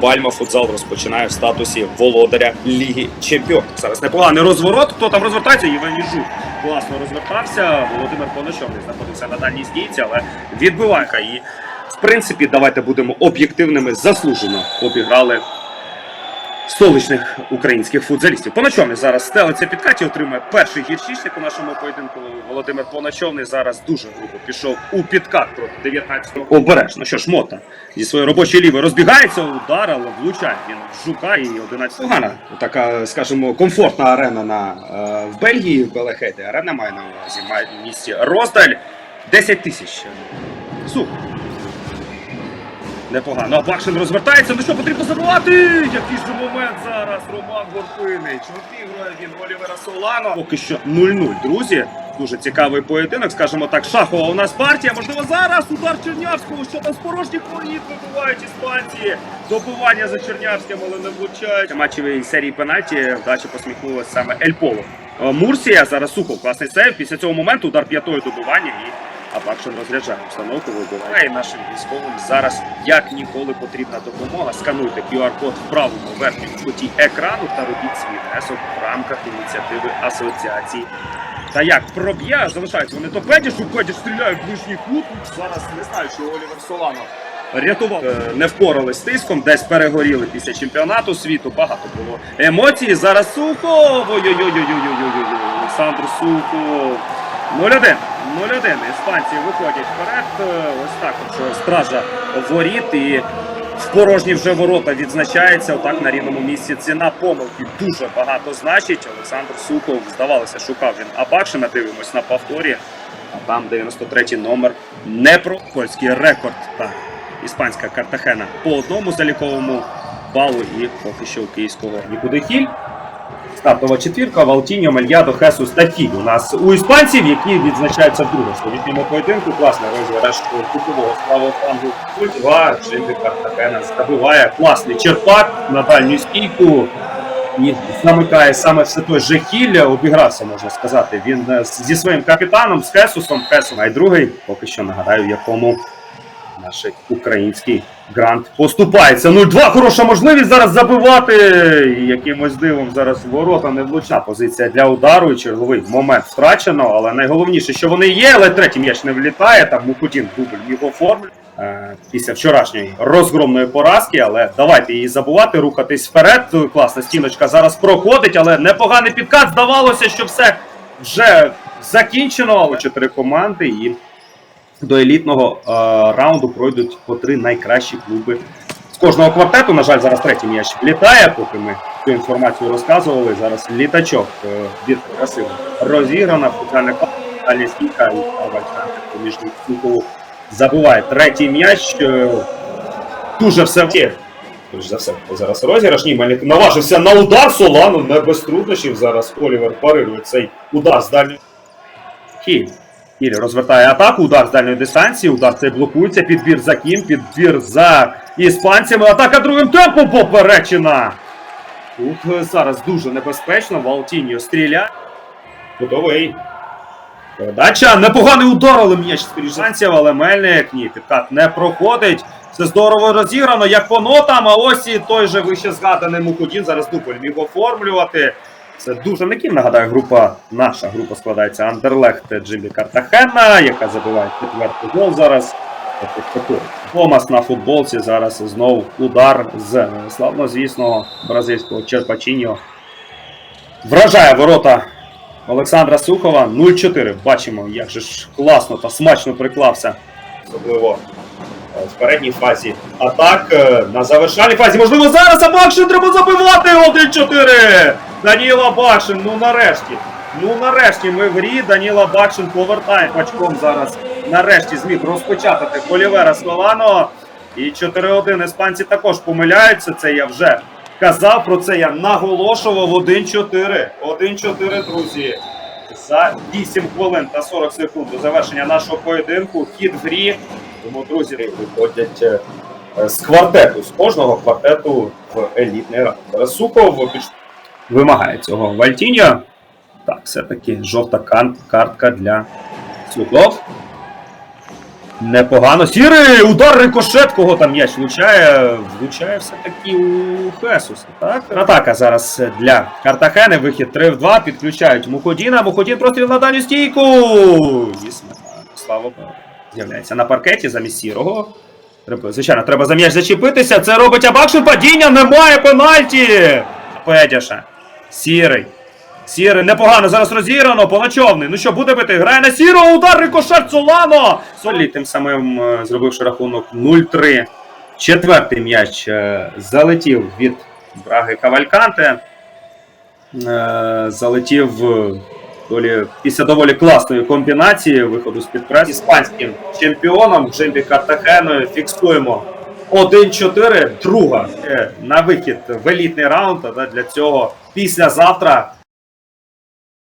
Бальма футзал розпочинає в статусі володаря Ліги Чемпіонів. Зараз непоганий розворот. Хто там розвертається? Євген Жук класно розвертався. Володимир Поночовний знаходився на дальній стійці, але відбиванка. І в принципі, давайте будемо об'єктивними. Заслужено обіграли столичних українських футзалістів. Поночовний зараз стелиться під Каті, отримує перший гіршічник у нашому поєдинку. Володимир Поночовний зараз дуже грубо пішов у підкат проти 19-го. Обережно. Що ж, мота зі своєї робочої лівої розбігається, удар, але влучає він в жука і 11 Погана така, скажімо, комфортна арена на е, в Бельгії, в Белехеті. Арена має на увазі, має в місті Роздаль 10 тисяч. Супер. Непогано. А Бакшин розвертається. Ну що, потрібно забувати? Який же момент зараз Роман Горпинич. Обігрує він Олівера Солано. Поки що 0-0, друзі. Дуже цікавий поєдинок, скажімо так, шахова у нас партія. Можливо, зараз удар Чернявського, що там з порожніх воріт вибивають іспанці. Добивання за Чернявським, але не влучають. Матчевій серії пенальті вдачі посміхнулася саме Ель Поло. Е, Мурсія зараз Сухов, класний сейв. Після цього моменту удар п'ятою добивання і а Бакшин розряджає обстановку, вибиває. І нашим військовим зараз як ніколи потрібна допомога. Скануйте QR-код в правому верхньому куті екрану та робіть свій внесок в рамках ініціативи асоціації. Та як проб'є, залишаються вони то Педіш, у Педіш стріляє в ближній кут. Зараз не знаю, що Олівер Солано рятував. Е, Не впорались з тиском, десь перегоріли після чемпіонату світу. Багато було емоцій. Зараз Сухов. Ой-ой-ой-ой-ой-ой-ой. Олександр Сухов. 0-1. 0-1. Іспанці виходять вперед. Е, Ось так, от, стража воріт і в порожні вже ворота відзначається. Отак на рівному місці ціна помилки дуже багато значить. Олександр Сухов, здавалося, шукав він Абакшина. Дивимось на повторі. А там 93-й номер не про польський рекорд та іспанська Картахена по одному заліковому балу і поки що у київського нікуди хіль. Стартова четвірка, Валтіньо, Мельядо, Хесус та Філь. У нас у іспанців, які відзначаються в другому столітньому поєдинку. Класний розіграш кутового справа флангу. Два Джимбі Картахена забиває класний черпак на дальню стійку. І замикає саме все той же Хіль, обігрався, можна сказати. Він зі своїм капітаном, з Хесусом, Хесом, а й другий, поки що нагадаю, в якому наш український грант поступається. 0-2, хороша можливість зараз забивати. Якимось дивом зараз ворота не влучна позиція для удару. І черговий момент втрачено. Але найголовніше, що вони є, але третій м'яч не влітає. Там Мукутін дубль його формі. Е, Після вчорашньої розгромної поразки, але давайте її забувати, рухатись вперед. Класна стіночка зараз проходить, але непоганий підкат. Здавалося, що все вже закінчено. Але чотири команди і до елітного е, раунду пройдуть по три найкращі клуби з кожного квартету. На жаль, зараз третій м'яч літає, поки ми цю інформацію розказували. Зараз літачок е, від красиво розіграна, спеціальна дальня стійка і поміж Сухову забиває третій м'яч. Е, дуже все. Тож за все, зараз розіграш. Ні, Мельник наважився на удар Солану, не без труднощів. Зараз Олівер парирує цей удар з дальньої. Хіль. Хіль розвертає атаку, удар з дальньої дистанції, удар цей блокується, підбір за ким, підбір за іспанцями, атака другим темпом поперечена. Тут е, зараз дуже небезпечно, Валтіньо стріляє. Готовий. Передача, непоганий удар, але м'яч скоріш шансів, але Мельник, ні, підкат не проходить. Все здорово розіграно, як по нотам, а ось і той же вище згаданий Мукудін зараз дубль міг оформлювати. Це дуже ким, нагадаю, група, наша група складається Андерлехт Джимбі Картахена, яка забиває четвертий гол зараз. Томас на футболці зараз знову удар з славнозвісного бразильського Черпачіньо. Вражає ворота Олександра Сухова 0-4. Бачимо, як же ж класно та смачно приклався. Особливо е, в передній фазі атак. е, На завершальній фазі. Можливо, зараз Абакшин треба забивати 1-4. Даніла Бакшин, ну нарешті. Ну нарешті ми в грі. Даніла Бакшин повертає пачком зараз. Нарешті зміг розпочати Олівера Солано. І 4-1 іспанці також помиляються. Це я вже казав про це. Я наголошував 1-4. 1-4, друзі. За 8 хвилин та 40 секунд до завершення нашого поєдинку. Хід в грі. Тому, друзі, виходять е, з квартету, з кожного квартету в елітний раунд. Піш- вимагає цього Вальтіньо. Так, все-таки жовта картка для Сухов. Непогано. Сірий удар рикошет, кого там м'яч влучає. Влучає все-таки у Хесуса. Так? Атака зараз для Картахени. Вихід 3 в 2. Підключають Муходіна. Муходін простріл на дальню стійку. Сметана. Слава Богу. З'являється на паркеті замість сірого. Звичайно, треба за м'яч зачепитися. Це робить Абакшин. Падіння немає пенальті. Педяша. Сірий. Сірий непогано зараз розіграно, Поначовний. Ну що, буде бити? Грає на сірого, удар рикошет Солано! Солі тим самим е, зробивши рахунок 0-3. Четвертий м'яч е, залетів від Браги Кавальканте. Е, залетів долі, після доволі класної комбінації виходу з під прес. Іспанським чемпіоном Джимбі Картахеною фіксуємо 1-4. Друга на вихід в елітний раунд. Для цього Pisces Zatra.